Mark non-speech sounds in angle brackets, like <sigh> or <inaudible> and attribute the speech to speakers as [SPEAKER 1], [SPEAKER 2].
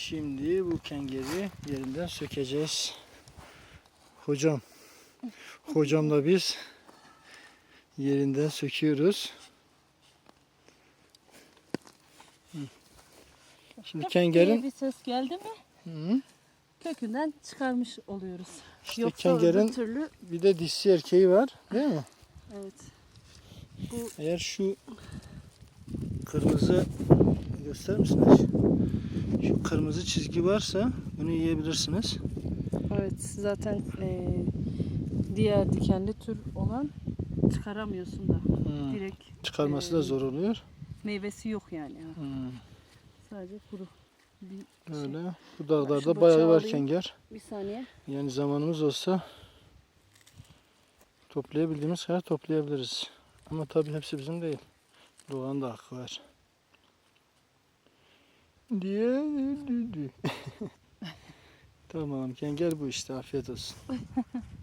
[SPEAKER 1] Şimdi bu kengeri yerinden sökeceğiz. Hocam. Hocamla biz yerinden söküyoruz. Şimdi kengerin
[SPEAKER 2] bir ses geldi mi
[SPEAKER 1] Hı.
[SPEAKER 2] kökünden çıkarmış oluyoruz.
[SPEAKER 1] İşte
[SPEAKER 2] Yoksa
[SPEAKER 1] kengerin
[SPEAKER 2] türlü
[SPEAKER 1] bir de dişi erkeği var değil mi?
[SPEAKER 2] evet. Bu
[SPEAKER 1] Eğer şu kırmızı gösterir misiniz? Şu kırmızı çizgi varsa bunu yiyebilirsiniz.
[SPEAKER 2] evet zaten e, diğer dikenli tür olan çıkaramıyorsun da.
[SPEAKER 1] Hı.
[SPEAKER 2] Direkt
[SPEAKER 1] Çıkarması da
[SPEAKER 2] Ee,
[SPEAKER 1] zor oluyor.
[SPEAKER 2] meyvesi yok yani.
[SPEAKER 1] Hı.
[SPEAKER 2] Sadece kuru. Bir,
[SPEAKER 1] Öyle. Bu
[SPEAKER 2] Şu
[SPEAKER 1] dağlarda
[SPEAKER 2] bıçağı
[SPEAKER 1] bayağı var kenger.
[SPEAKER 2] bir saniye.
[SPEAKER 1] Yani zamanımız olsa toplayabildiğimiz kadar toplayabiliriz. Ama tabii hepsi bizim değil. Doğanın da hakkı var. Diye <laughs> tamam kenger bu işte afiyet olsun. <laughs>